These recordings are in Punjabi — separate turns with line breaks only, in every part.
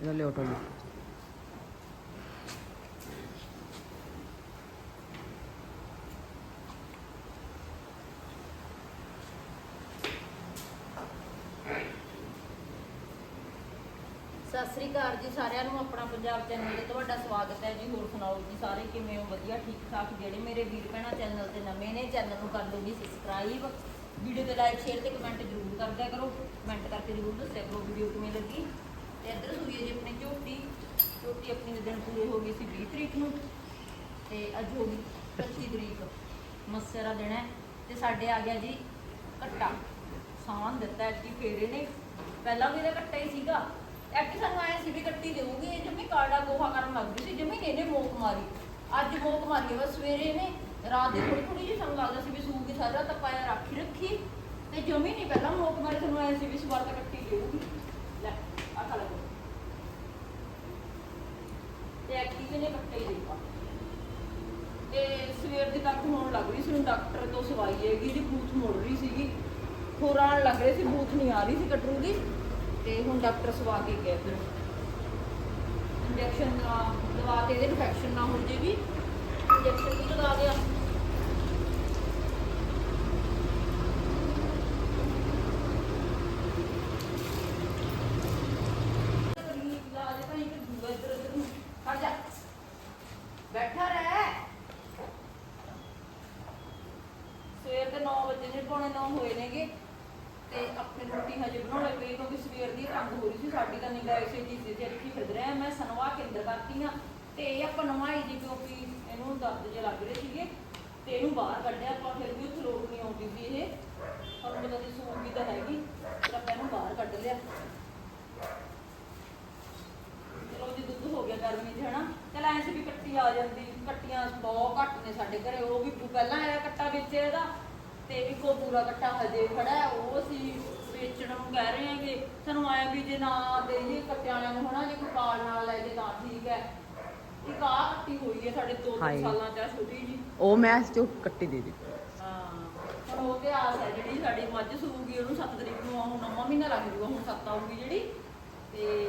ਇਹਦਾ ਲਿਓ ਟੋਲੀ।
ਸਤਿ ਸ੍ਰੀ ਅਕਾਲ ਜੀ ਸਾਰਿਆਂ ਨੂੰ, ਆਪਣਾ ਪੰਜਾਬ ਚੈਨਲ ਤੇ ਤੁਹਾਡਾ ਸਵਾਗਤ ਹੈ ਜੀ। ਹੋਰ ਸੁਣਾਓ ਜੀ ਸਾਰੇ, ਕਿਵੇਂ ਹੋ? ਵਧੀਆ ਠੀਕ ਠਾਕ ਜਿਹੜੇ ਮੇਰੇ ਵੀਰ ਭੈਣਾਂ ਚੈਨਲ ਤੇ ਨਵੇਂ ਨੇ ਚੈਨਲ ਨੂੰ ਕਰ ਲਓ ਜੀ ਸਬਸਕ੍ਰਾਈਬ ਵੀਡੀਓ ਤੇ ਲਾਈਕ ਸ਼ੇਅਰ ਤੇ ਕਮੈਂਟ ਜ਼ਰੂਰ ਕਰਦਿਆ ਕਰੋ। ਕਮੈਂਟ ਕਰਕੇ ਜ਼ਰੂਰ ਦੱਸਿਆ ਕਰੋ ਵੀਡੀਓ ਕਿਵੇਂ ਲੱਗੀ। ਤੇ ਇੱਧਰ ਸੂਈ ਹੈ ਜੀ ਆਪਣੀ ਝੋਟੀ ਝੋਟੀ ਆਪਣੀ ਦੇ ਦਿਨ ਪੂਰੇ ਹੋ ਗਏ ਸੀ 20 ਤਰੀਕ ਨੂੰ ਤੇ ਅੱਜ ਹੋ ਗਈ 25 ਤਰੀਕ। ਮੱਸੇ ਦਾ ਦਿਨ ਹੈ ਤੇ ਸਾਡੇ ਆ ਗਿਆ ਜੀ ਕੱਟਾ ਸਾਨ ਦਿੱਤਾ ਐਟੀ ਫੇਰੇ ਨੇ। ਪਹਿਲਾਂ ਵੀ ਇਹਦਾ ਕੱਟਾ ਹੀ ਸੀਗਾ। ਐਟੀ ਸਾਨੂੰ ਆਏ ਸੀ ਵੀ ਕੱਟੀ ਦੇਊਗੀ, ਇਹ ਜਮੀ ਕਾੜਾ ਗੋਹਾ ਕਰਨ ਲੱਗ ਗਈ ਸੀ, ਜਮੀ ਇਹਨੇ ਮੋਕ ਮਾਰੀ। ਅੱਜ ਮੋਕ ਮਾਰੀ ਹੈ, ਬਸ ਸਵੇਰੇ ਨੇ ਰਾਤ ਦੀ ਥੋੜੀ ਥੋੜੀ ਜਿਹੀ ਸਾਨੂੰ ਲੱਗਦਾ ਸੀ ਵੀ ਸੂਗੀ ਸਾਰਾ ਤਾਂ ਪਾਇਆ ਰੱਖੀ ਰੱਖੀ ਤੇ ਜਮੀ ਨਹੀਂ ਪਹਿਲਾਂ ਮੋਕ ਮਾਰੀ, ਸਾਨੂੰ ਆਏ ਸੀ ਵੀ ਇਸ ਤਾਂ ਕੱਟੀ ਦੇਊਗੀ ਲੈ ਆ ਖਾ ਲੈ ਤੇ ਐਕਟਿਵ ਨੇ ਕੱਟੇ ਹੀ ਦਿੱਤਾ ਤੇ ਸਵੇਰ ਦੀ ਤੱਕ ਹੋਣ ਲੱਗ ਰਹੀ ਸੀ, ਹੁਣ ਡਾਕਟਰ ਤੋਂ ਸਵਾਈ ਹੈਗੀ ਜੀ ਬੂਥ ਮੁੜ ਰਹੀ ਸੀਗੀ। ਖੋਰਾਣ ਲੱਗ ਰਹੀ ਸੀ, ਬੂਥ ਨਹੀਂ ਆ ਰਹੀ ਸੀ ਕੱਟਰੂ ਦੀ। ਤੇ ਹੁਣ ਡਾਕਟਰ ਸਵਾ ਕੇ ਗਿਆ ਫਿਰ। ਇੰਜੈਕਸ਼ਨ ਦਵਾ ਤੇ ਇਹਦੇ ਇਨਫੈਕਸ਼ਨ ਨਾ ਹੋ ਜੇ ਵੀ ਇੰਜੈਕਸ਼ਨ ਵੀ ਲਗਾ ਦਿਆ ਬੈਠਾ ਰਹਿ ਸਵੇਰ ਦੇ 9 ਵਜੇ ਨੇ ਪੌਣੇ 9 ਹੋਏ ਨੇਗੇ ਤੇ ਆਪਣੀ ਰੋਟੀ ਹਜੇ ਬਣਾਉਣ ਲੱਗੇ ਕਿਉਂਕਿ ਸਵੇਰ ਦੀ ਤੰਗ ਹੋ ਰਹੀ ਸੀ ਸਾਡੀ ਤਾਂ ਨਿਗਾਹ ਇਸੇ ਚੀਜ਼ ਤੇ ਰੱਖੀ ਫਿਰਦ ਰਿਹਾ ਮੈਂ ਸਨਵਾ ਕੇਂਦਰ ਕਰਤੀ ਆ ਤੇ ਇਹ ਆਪਾਂ ਨਵਾਈ ਜੀ ਕਿਉਂਕਿ ਇਹਨੂੰ ਦਰਦ ਜੇ ਲੱਗ ਰਹੇ ਸੀਗੇ ਤੇ ਇਹਨੂੰ ਬਾਹਰ ਕੱਢਿਆ ਆਪਾਂ ਫਿਰ ਵੀ ਉੱਥੇ ਲੋਕ ਨਹੀਂ ਆਉਂਦੀ ਸੀ ਇਹ ਤੁਹਾਨੂੰ ਪਤਾ ਦੀ ਸੂਟ ਵੀ ਤਾਂ ਹੈਗੀ ਫਿਰ ਆਪਾਂ ਇਹਨੂੰ ਬਾਹਰ ਕੱਢ ਲਿਆ ਚਲੋ ਜੀ ਦੁੱਧ ਹੋ ਗਿਆ ਗਰਮੀ 'ਚ ਹਨਾ? ਚਲ ਐਂ ਸੀ ਵੀ ਕੱਟੀ ਆ ਜਾਂਦੀ ਕੱਟੀਆਂ ਬਹੁਤ ਘੱਟ ਨੇ ਸਾਡੇ ਘਰੇ। ਉਹ ਵੀ ਪਹਿਲਾਂ ਆਇਆ ਕੱਟਾ ਵਿੱਚ ਇਹਦਾ ਤੇ ਇੱਕ ਉਹ ਪੂਰਾ ਕੱਟਾ ਹਜੇ ਖੜਾ ਹੈ। ਉਹ ਅਸੀਂ ਵੇਚਣ ਨੂੰ ਕਹਿ ਰਹੇ ਹਾਂਗੇ। ਸਾਨੂੰ ਆਇਆ ਵੀ ਜੇ ਨਾ ਦੇਈਏ ਕੱਟਿਆਂ ਵਾਲਿਆਂ ਨੂੰ ਹਨਾ? ਜੇ ਕੋਈ ਪਾਲ ਨਾਲ ਲੈ ਜੇ ਤਾਂ ਠੀਕ ਹੈ। ਇੱਕ ਆ ਕੱਟੀ ਹੋਈ ਹੈ ਸਾਡੇ 2
ਹਾਏ।
ਸਾਲਾਂ ਚ ਆ ਛੋਟੀ ਜੀ।
ਉਹ ਮੈਂ ਚੋ ਕੱਟੀ ਦੇ ਦਿੱਤੀ।
ਹਾਂ। ਹੁਣ ਉਹ ਤੇ ਆਸ ਹੈ ਜਿਹੜੀ ਸਾਡੀ ਮੱਝ ਸੂਗੀ ਉਹਨੂੰ 7 ਤਰੀਕ ਮਹੀਨਾ ਲੱਗ ਜੂਗਾ ਹੁਣ 7 ਆਊਗੀ ਜਿਹੜੀ ਤੇ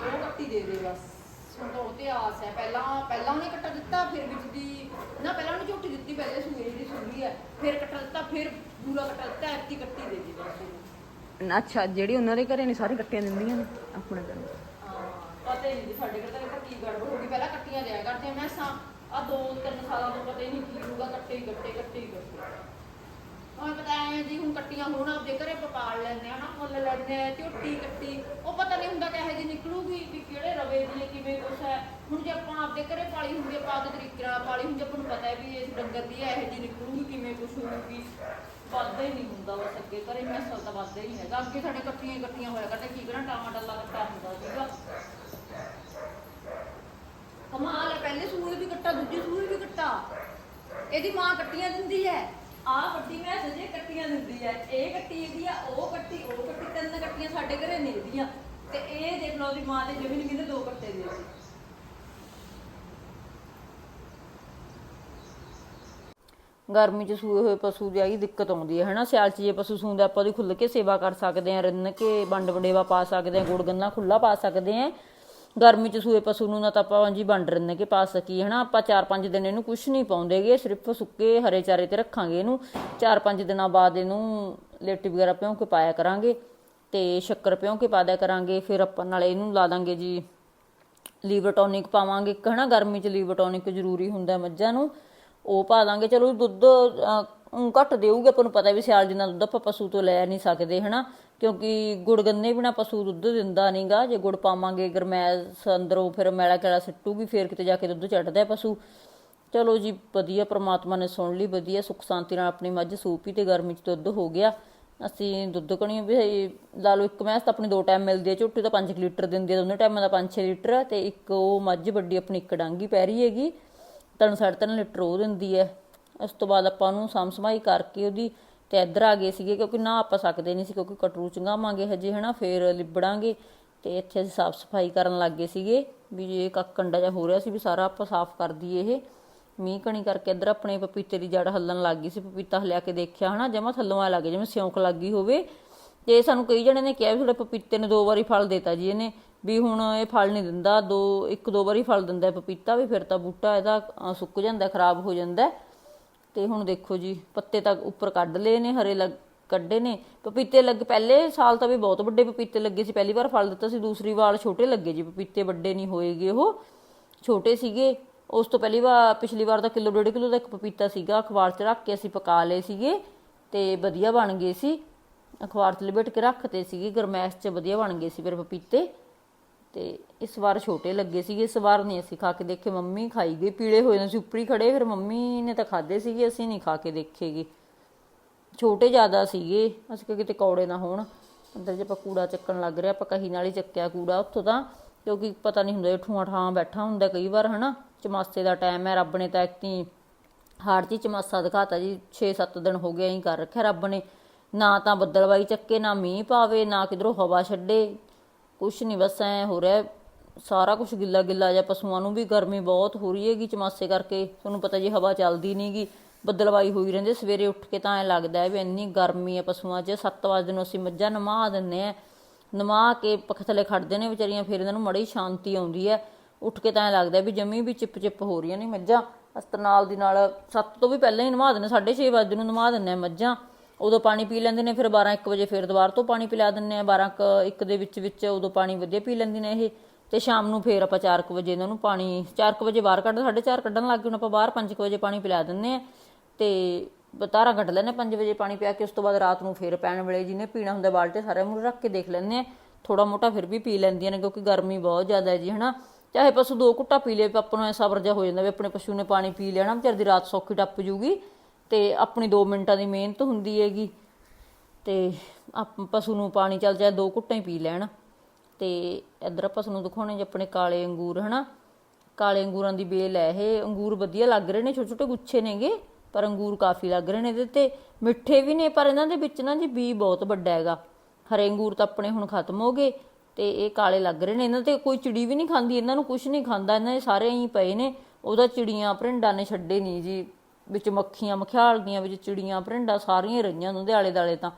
ਉਹ ਕੱਟੀ ਦੇ ਦੇ ਬਸ। ਹੁਣ ਤਾਂ ਉਹ ਤੇ ਆਸ ਹੈ। ਪਹਿਲਾਂ ਪਹਿਲਾਂ ਉਹਨੇ ਕੱਟਾ ਦਿੱਤਾ ਫਿਰ ਵਿੱਚ ਦੀ ਨਾ ਪਹਿਲਾਂ ਉਹਨੇ ਝੋਟੀ ਦਿੱਤੀ ਪਹਿਲੇ ਸੂਏ ਜਿਹੜੀ ਸੂਈ ਹੈ ਫਿਰ ਕੱਟਾ ਦਿੱਤਾ ਫਿਰ ਪੂਰਾ ਕੱਟਾ ਦਿੱਤਾ ਐਤੀ ਕੱਟੀ ਦੇ ਦੀ ਬਸ।
ਅੱਛਾ ਜਿਹੜੀ ਉਹਨਾਂ ਦੇ ਘਰੇ ਨੇ ਸਾਰੀ ਕੱਟੀਆਂ ਦਿੰਦੀਆਂ ਨੇ ਆਪਣੇ ਘਰੇ?
ਪਤਾ ਹੀ ਨਹੀਂ ਸਾਡੇ ਘਰ ਤਾਂ ਕੀ ਗੜਬੜ ਹੋ ਗਈ। ਪਹਿਲਾਂ ਕੱਟੀਆਂ ਦਿਆ ਕਰਦੇ ਮੈਂ ਸਾਂ ਆ ਦੋ ਤਿੰਨ ਸਾਲਾਂ ਤੋਂ ਪਤਾ ਹੀ ਨਹੀਂ ਕੀ ਹੋਊਗਾ ਕੱਟੇ ਹੀ ਕੱਟੇ ਕੱਟੇ ਹੀ ਕੱਟੇ। ਹੁਣ ਪਤਾ ਐ ਜੀ ਹੁਣ ਕੱਟੀਆਂ ਹੋਣ ਆਪਦੇ ਘਰੇ ਪਪਾਲ ਲੈਂਦੇ ਆ ਨਾ ਮੁੱਲ ਲੈਂਦੇ ਆ ਝੋਟੀ ਕੱਟੀ। ਉਹ ਪਤਾ ਨਹੀਂ ਹੁੰਦਾ ਕਿਹੋ ਜੀ ਨਿਕਲੂਗੀ ਵੀ ਕਿਹੜੇ ਰਵੇ ਦੀ ਹੈ, ਕਿਵੇਂ ਕੁਛ ਹੈ। ਹੁਣ ਜੇ ਆਪਾਂ ਆਪਦੇ ਘਰੇ ਪਾਲੀ ਹੁੰਦੀ ਆਪਾਂ ਆਪਦੇ ਤਰੀਕੇ ਨਾਲ ਪਾਲੀ ਹੁੰਦੀ ਆਪਾਂ ਨੂੰ ਪਤਾ ਹੈ ਵੀ ਇਸ ਡੰਗਰ ਦੀ ਇਹੋ ਜੀ ਨਿਕਲੂਗੀ ਕਿਵੇਂ ਕੁਛ ਹੋਊਗੀ। ਵੱਧਦਾ ਹੀ ਨਹੀਂ ਹੁੰਦਾ ਬਸ ਅੱਗੇ ਘਰੇ ਮੈਸਲ ਤਾਂ ਵੱਧਦਾ ਹੀ ਨਹੀਂ ਹੈਗਾ। ਅੱਗੇ ਸਾਡੇ ਕੱਟੀਆਂ ਹੀ ਕੱਟੀਆਂ ਹੋਇਆ ਕਰਦੇ ਕੀ ਕਰਾਂ ਟਾਮਾ ਡੱਲਾ ਕੱਟਾ ਹੁੰਦਾ ਸੀਗਾ। ਕਮਾਲ ਹੈ ਪਹਿਲੇ ਸੂਏ ਵੀ ਕੱਟਾ ਦੂਜੇ ਸੂਏ ਵੀ ਕੱਟਾ। ਇਹਦੀ ਮਾਂ ਕੱਟੀਆਂ ਦਿੰਦੀ ਹੈ। ਆ ਵੱਡੀ ਮੈਂ ਸਜੇ ਕੱਟੀਆਂ ਦਿੰਦੀ ਹੈ ਇਹ ਕੱਟੀ ਇਹਦੀ ਆ, ਉਹ ਕੱਟੀ ਉਹ ਕੱਟੀ, ਤਿੰਨ ਕੱਟੀਆਂ ਸਾਡੇ ਘਰੇ ਨੇ ਤੇ ਇਹ ਦੇਖ ਲਓ ਉਹਦੀ ਮਾਂ ਤੇ ਜਮੀਨ ਕਿਤੇ ਦੋ ਕੱਟੇ ਦੇ ਸੀ ਗਰਮੀ 'ਚ ਸੂਏ ਹੋਏ ਪਸ਼ੂ ਦੀ ਆਈ ਦਿੱਕਤ ਆਉਂਦੀ ਹੈ ਹਨਾ? ਸਿਆਲ 'ਚ ਜੇ ਪਸ਼ੂ ਸੂੰਦਾ, ਆਪਾਂ ਉਹਦੀ ਖੁੱਲ ਕੇ ਸੇਵਾ ਕਰ ਸਕਦੇ ਆ, ਰਿੰਨ ਕੇ ਵੰਡ ਵਡੇਵਾ ਪਾ ਸਕਦੇ ਆ, ਗੁੜ ਗੰਨਾ ਖੁੱਲਾ ਪਾ ਸਕਦੇ ਆ। ਗਰਮੀ 'ਚ ਸੂਏ ਪਸ਼ੂ ਨੂੰ ਨਾ ਤਾਂ ਆਪਾਂ ਜੀ ਵੰਡ ਰਿੰਨ ਕੇ ਪਾ ਸਕੀਏ ਹਨਾ? ਆਪਾਂ 4-5 ਦਿਨ ਇਹਨੂੰ ਕੁਝ ਨਹੀਂ ਪਾਉਂਦੇਗੇ ਸਿਰਫ ਸੁੱਕੇ ਹਰੇ ਚਾਰੇ ਤੇ ਰੱਖਾਂਗੇ ਇਹਨੂੰ। 4-5 ਦਿਨਾਂ ਬਾਅਦ ਇਹਨੂੰ ਲੇਟੀ ਵਗੈਰਾ ਭਿਉਂ ਕੇ ਪਾਇਆ ਕਰਾਂਗੇ ਤੇ ਸ਼ੱਕਰ ਭਿਉਂ ਕੇ ਪਾ ਦਿਆ ਕਰਾਂਗੇ। ਫਿਰ ਆਪਾਂ ਨਾਲ ਇਹਨੂੰ ਲਾ ਦਾਂਗੇ ਜੀ ਲੀਵਰ ਟੌਨਿਕ ਪਾਵਾਂਗੇ। ਇੱਕ ਹਨਾ ਗਰਮੀ 'ਚ ਲੀਵਰ ਟੌਨਿਕ ਜ਼ਰੂਰੀ ਹੁੰਦਾ ਮੱਝਾਂ ਨੂੰ। ਉਹ ਪਾ ਦਾਂਗੇ। ਚਲੋ ਦੁੱਧ ਅਹ, ਘੱਟ ਦੇਊਗਾ ਆਪਾਂ ਨੂੰ ਪਤਾ ਵੀ ਸਿਆਲ ਜਿੰਨਾ ਦੁੱਧ ਆਪਾਂ ਪਸ਼ੂ ਤੋਂ ਲੈ ਨਹੀਂ ਸਕਦੇ ਹਨਾ? ਕਿਉਂਕਿ ਗੁੜ ਗੰਨੇ ਬਿਨਾ ਪਸ਼ੂ ਦੁੱਧ ਦਿੰਦਾ ਨਹੀਂਗਾ। ਜੇ ਗੁੜ ਪਾਵਾਂਗੇ ਗਰਮੈਸ ਅੰਦਰੋਂ ਫਿਰ ਮੈਲਾ ਕੈਲਾ ਸਿੱਟੂਗੀ, ਫਿਰ ਕਿਤੇ ਜਾ ਕੇ ਦੁੱਧ ਚੜਦਾ ਪਸ਼ੂ। ਚਲੋ ਜੀ, ਵਧੀਆ ਪ੍ਰਮਾਤਮਾ ਨੇ ਸੁਣ ਲਈ, ਵਧੀਆ ਸੁੱਖ ਸ਼ਾਂਤੀ ਨਾਲ ਆਪਣੀ ਮੱਝ ਸੂਪੀ ਤੇ ਗਰਮੀ 'ਚ ਦੁੱਧ ਹੋ ਗਿਆ। ਅਸੀਂ ਦੁੱਧ ਕਣੀ ਵੀ ਲਾ ਲਓ ਇੱਕ ਮੈਸ ਤਾਂ ਆਪਣੀ ਦੋ ਟਾਈਮ ਮਿਲਦੀ ਹੈ, ਝੋਟੀ ਤਾਂ 5 ਲੀਟਰ ਦਿੰਦੀ ਹੈ, ਦੋਨੇ ਟਾਈਮਾਂ ਦਾ 5-6 ਲੀਟਰ ਤੇ ਇੱਕ ਉਹ ਮੱਝ ਵੱਡੀ ਆਪਣੀ ਇੱਕ ਡਾਂਗੀ ਪੈ ਰਹੀ ਹੈਗੀ, ਤਿੰਨ ਸਾਢੇ ਤਿੰਨ ਲੀਟਰ ਉਹ ਦਿੰਦੀ ਹੈ। ਉਸ ਤੋਂ ਬਾਅਦ ਆਪਾਂ ਉਹਨੂੰ ਸਾਂਭ ਸੰਭਾਈ ਕਰਕੇ ਉਹਦੀ ਤੇ ਇੱਧਰ ਆ ਗਏ ਸੀਗੇ ਕਿਉਂਕਿ ਨਾ ਆਪਾਂ ਸਕਦੇ ਨਹੀਂ ਸੀ ਕਿਉਂਕਿ ਕਟਰੂ ਚੰਗਾਵਾਂਗੇ ਹਜੇ, ਹਨਾ, ਫੇਰ ਲਿਬੜਾਂਗੇ ਤੇ ਇੱਥੇ ਅਸੀਂ ਸਾਫ਼ ਸਫ਼ਾਈ ਕਰਨ ਲੱਗ ਗਏ ਸੀਗੇ ਵੀ ਜੇ ਕੱਕ ਕੰਡਾ ਜਿਹਾ ਹੋ ਰਿਹਾ ਸੀ ਵੀ ਸਾਰਾ ਆਪਾਂ ਸਾਫ਼ ਕਰ ਦਈਏ ਇਹ। ਮੀਂਹ ਕਣੀ ਕਰਕੇ ਇੱਧਰ ਆਪਣੇ ਪਪੀਤੇ ਦੀ ਜੜ ਹੱਲਣ ਲੱਗ ਗਈ ਸੀ, ਪਪੀਤਾ ਹਲਿਆ ਕੇ ਦੇਖਿਆ, ਹਨਾ, ਜਮਾ ਥੱਲੋਂ ਆ ਲੱਗੇ ਜਿਵੇਂ ਸਿਉਂਕ ਲੱਗੀ ਹੋਵੇ। ਤੇ ਸਾਨੂੰ ਕਈ ਜਣੇ ਨੇ ਕਿਹਾ ਵੀ ਤੁਹਾਡੇ ਪਪੀਤੇ ਨੇ ਦੋ ਵਾਰੀ ਫਲ ਦੇਤਾ ਜੀ ਇਹਨੇ, ਵੀ ਹੁਣ ਇਹ ਫਲ ਨਹੀਂ ਦਿੰਦਾ, ਦੋ, ਇੱਕ ਦੋ ਵਾਰੀ ਫਲ ਦਿੰਦਾ ਪਪੀਤਾ ਵੀ, ਫਿਰ ਤਾਂ ਬੂਟਾ ਇਹਦਾ ਸੁੱਕ ਜਾਂਦਾ, ਖਰਾਬ ਹੋ ਜਾਂਦਾ। ਤੇ ਹੁਣ ਦੇਖੋ ਜੀ, ਪੱਤੇ ਤਾਂ ਉੱਪਰ ਕੱਢ ਲਏ ਨੇ, ਹਰੇ ਲੱਗ ਕੱਢੇ ਨੇ। ਪਪੀਤੇ ਲੱਗ, ਪਹਿਲੇ ਸਾਲ ਤਾਂ ਵੀ ਬਹੁਤ ਵੱਡੇ ਪਪੀਤੇ ਲੱਗੇ ਸੀ। ਪਹਿਲੀ ਵਾਰ ਫਲ ਦਿੱਤਾ ਸੀ, ਦੂਸਰੀ ਵਾਰ ਛੋਟੇ ਲੱਗੇ ਜੀ। ਪਪੀਤੇ ਵੱਡੇ ਨਹੀਂ ਹੋਏਗੇ ਉਹ। ਛੋਟੇ ਸੀਗੇ। ਉਸ ਤੋਂ ਪਹਿਲੀ ਵਾਰ, ਪਿਛਲੀ ਵਾਰ ਤਾਂ ਕਿਲੋ, ਡੇਢ ਕਿਲੋ ਦਾ ਇੱਕ ਪਪੀਤਾ ਸੀਗਾ। ਅਖਬਾਰ 'ਚ ਰੱਖ ਕੇ ਅਸੀਂ ਪਕਾ ਲਏ ਸੀਗੇ ਤੇ ਵਧੀਆ ਬਣ ਗਏ ਸੀ। ਅਖਬਾਰ 'ਚ ਲਪੇਟ ਕੇ ਰੱਖਤੇ ਸੀਗੇ। ਗਰਮੈਸ਼ 'ਚ ਵਧੀਆ ਬਣ ਗਏ ਸੀ ਫਿਰ ਪਪੀਤੇ। ਤੇ ਇਸ ਵਾਰ ਛੋਟੇ ਲੱਗੇ ਸੀਗੇ, ਇਸ ਵਾਰ ਨਹੀਂ ਅਸੀਂ ਖਾ ਕੇ ਦੇਖੇ। ਮੰਮੀ ਖਾਈ ਗਈ, ਪੀਲੇ ਹੋਏ ਨੇ ਸੀ ਉੱਪਰੀ ਖੜੇ। ਫਿਰ ਮੰਮੀ ਨੇ ਤਾਂ ਖਾਦੇ ਸੀਗੇ, ਅਸੀਂ ਨਹੀਂ ਖਾ ਕੇ ਦੇਖੇਗੇ। ਛੋਟੇ ਜ਼ਿਆਦਾ ਸੀਗੇ, ਅਸੀਂ ਕਿ ਕਿਤੇ ਕੌੜੇ ਨਾ ਹੋਣ। ਅੰਦਰ ਜੇ ਆਪਾਂ ਕੂੜਾ ਚੱਕਣ ਲੱਗ ਰਿਹਾ ਆਪਾਂ ਕਹੀ ਨਾਲ ਹੀ ਚੱਕਿਆ ਕੂੜਾ ਉੱਥੋਂ ਤਾਂ, ਕਿਉਂਕਿ ਪਤਾ ਨਹੀਂ ਹੁੰਦਾ ਠੂਆਂ ਠਾਂ ਬੈਠਾ ਹੁੰਦਾ ਕਈ ਵਾਰ, ਹਨਾ? ਚਮਾਸੇ ਦਾ ਟਾਈਮ ਹੈ, ਰੱਬ ਨੇ ਤਾਂ ਐਕਤੀ ਹਾੜ ਚ ਚਮਾਸਾ ਦਿਖਾਤਾ ਜੀ 6-7 ਦਿਨ ਹੋ ਗਏ ਐਂ ਕਰ ਰੱਖਿਆ ਰੱਬ ਨੇ। ਨਾ ਤਾਂ ਬੱਦਲਵਾਈ ਚੱਕੇ, ਨਾ ਮੀਂਹ ਪਾਵੇ, ਨਾ ਕਿਧਰੋਂ ਹਵਾ ਛੱਡੇ। ਕੁਛ ਨਹੀਂ ਬਸ ਐ ਹੋ ਰਿਹਾ ਸਾਰਾ ਕੁਝ ਗਿੱਲਾ ਗਿੱਲਾ ਜਾਂ ਪਸ਼ੂਆਂ ਨੂੰ ਵੀ ਗਰਮੀ ਬਹੁਤ ਹੋ ਰਹੀ ਹੈਗੀ ਚਮਾਸੇ ਕਰਕੇ, ਤੁਹਾਨੂੰ ਪਤਾ ਜੀ ਹਵਾ ਚੱਲਦੀ ਨਹੀਂਗੀ ਬੱਦਲਵਾਈ ਹੋਈ ਰਹਿੰਦੇ ਸਵੇਰੇ ਉੱਠ ਕੇ ਤਾਂ ਐ ਲੱਗਦਾ ਹੈ ਵੀ ਇੰਨੀ ਗਰਮੀ ਹੈ ਪਸ਼ੂਆਂ 'ਚ 7 ਵਜੇ ਨੂੰ ਅਸੀਂ ਮੱਝਾਂ ਨਮਾ ਦਿੰਨੇ ਆ ਨਮਾ ਕੇ ਪੱਖ ਥੱਲੇ ਖੜਦੇ ਨੇ ਵਿਚਾਰੀਆਂ, ਫਿਰ ਇਹਨਾਂ ਨੂੰ ਮੜੀ ਸ਼ਾਂਤੀ ਆਉਂਦੀ ਹੈ, ਉੱਠ ਕੇ ਤਾਂ ਐ ਲੱਗਦਾ ਵੀ ਜਮੀ ਵੀ ਚਿਪ ਚਿਪ ਹੋ ਰਹੀਆਂ ਨੇ ਮੱਝਾਂ ਅਸਤ ਨਾਲ ਦੀ ਨਾਲ 7 ਤੋਂ ਵੀ ਪਹਿਲਾਂ ਹੀ ਨਮਾ ਦਿੰਨੇ 6:30 ਵਜੇ ਨੂੰ ਨਮਾ ਦਿੰਨੇ ਆ ਮੱਝਾਂ ਉਦੋਂ ਪਾਣੀ ਪੀ ਲੈਂਦੇ ਨੇ, ਫਿਰ 12 1 ਵਜੇ ਫਿਰ ਦੁਬਾਰਾ ਤੋਂ ਪਾਣੀ ਪਿਲਾ ਦਿੰਨੇ ਆ। 12 1 ਦੇ ਵਿੱਚ ਵਿੱਚ ਉਦੋਂ ਪਾਣੀ ਵਧੀਆ ਪੀ ਲੈਂਦੀ ਨੇ ਇਹ। ਤੇ ਸ਼ਾਮ ਨੂੰ ਫੇਰ ਆਪਾਂ 4 ਵਜੇ ਇਹਨਾਂ ਨੂੰ ਪਾਣੀ 4 ਵਜੇ ਬਾਹਰ ਕੱਢ 4:30 ਕੱਢਣ ਲੱਗ ਗਏ, ਹੁਣ ਆਪਾਂ ਬਾਹਰ 5 ਵਜੇ ਪਾਣੀ ਪਿਲਾ ਦਿੰਨੇ ਆ। ਤੇ ਬਤਾਰਾ ਕੱਢ ਲੈਨੇ 5 ਵਜੇ ਪਾਣੀ ਪਿਆ ਕੇ ਉਸ ਤੋਂ ਬਾਅਦ ਰਾਤ ਨੂੰ ਫੇਰ ਪੈਣ ਵੇਲੇ ਜਿਹਨੇ ਪੀਣਾ ਹੁੰਦਾ ਬਾਲਟੇ ਸਾਰੇ ਮੂੰਹ ਰੱਖ ਕੇ ਦੇਖ ਲੈਂਦੇ ਆ। ਥੋੜਾ ਮੋਟਾ ਫਿਰ ਵੀ ਪੀ ਲੈਂਦੀਆਂ ਨੇ, ਕਿਉਂਕਿ ਗਰਮੀ ਬਹੁਤ ਜ਼ਿਆਦਾ ਹੈ ਜੀ, ਹਨਾ। ਚਾਹੇ ਪਸ਼ੂ ਦੋ ਘੁੱਟਾ ਪੀ ਲੇ ਆਪਾਂ ਨੂੰ ਐਸਾ ਵਰਜਾ ਹੋ ਜਾਂਦਾ ਵੀ ਆਪਣੇ ਪਸ਼ੂ ਨੇ ਪਾਣੀ ਪੀ ਲੈਣਾ ਵਿਚਾਰ ਦੀ ਰਾਤ ਸੌਖੀ ਟੱਪ ਜੂਗੀ। ਤੇ ਆਪਣੀ 2 ਮਿੰਟਾਂ ਦੀ ਮਿਹਨਤ ਹੁੰਦੀ ਹੈਗੀ ਤੇ ਆਪ ਪਸ਼ੂ ਨੂੰ ਪਾਣੀ ਚੱਲ ਜਾਏ, ਦੋ ਘੁੱਟਾਂ ਹੀ ਪੀ ਲੈਣ। ਤੇ ਇਧਰ ਪਸ਼ੂ ਨੂੰ ਦਿਖਾਉਣੇ ਜੇ ਆਪਣੇ ਕਾਲੇ ਅੰਗੂਰ, ਹਨਾ? ਕਾਲੇ ਅੰਗੂਰਾਂ ਦੀ ਬੇਲ ਹੈ ਇਹ। ਅੰਗੂਰ ਵਧੀਆ ਲੱਗ ਰਹੇ ਨੇ ਛੋਟੇ ਛੋਟੇ ਗੁੱਛੇ ਨੇਗੇ, ਪਰ ਅੰਗੂਰ ਕਾਫੀ ਲੱਗ ਰਹੇ ਨੇ ਇਹਦੇ ਤੇ। ਮਿੱਠੇ ਵੀ ਨੇ, ਪਰ ਇਹਨਾਂ ਦੇ ਵਿੱਚ ਨਾ ਜੀ ਬੀ ਬਹੁਤ ਵੱਡਾ ਹੈਗਾ। ਹਰੇ ਅੰਗੂਰ ਤਾਂ ਆਪਣੇ ਹੁਣ ਖਤਮ ਹੋ ਗਏ ਤੇ ਇਹ ਕਾਲੇ ਲੱਗ ਰਹੇ ਨੇ। ਇਹਨਾਂ ਤੇ ਕੋਈ ਚਿੜੀ ਵੀ ਨਹੀਂ ਖਾਂਦੀ, ਇਹਨਾਂ ਨੂੰ ਕੁਝ ਨਹੀਂ ਖਾਂਦਾ, ਇਹਨਾਂ ਦੇ ਸਾਰੇ ਹੀ ਪਏ ਨੇ। ਉਹਦਾ ਚਿੜੀਆਂ ਭਰਿੰਡਾਂ ਨੇ ਛੱਡੇ ਨਹੀਂ ਜੀ। ਵਿੱਚ ਮੱਖੀਆਂ ਮਖਿਆਲ ਦੀਆਂ ਵਿੱਚ ਚਿੜੀਆਂ ਭਰਿੰਡਾਂ ਸਾਰੀਆਂ ਰਹੀਆਂ ਉਹਦੇ ਆਲੇ ਦਾਲੇ ਤਾਂ।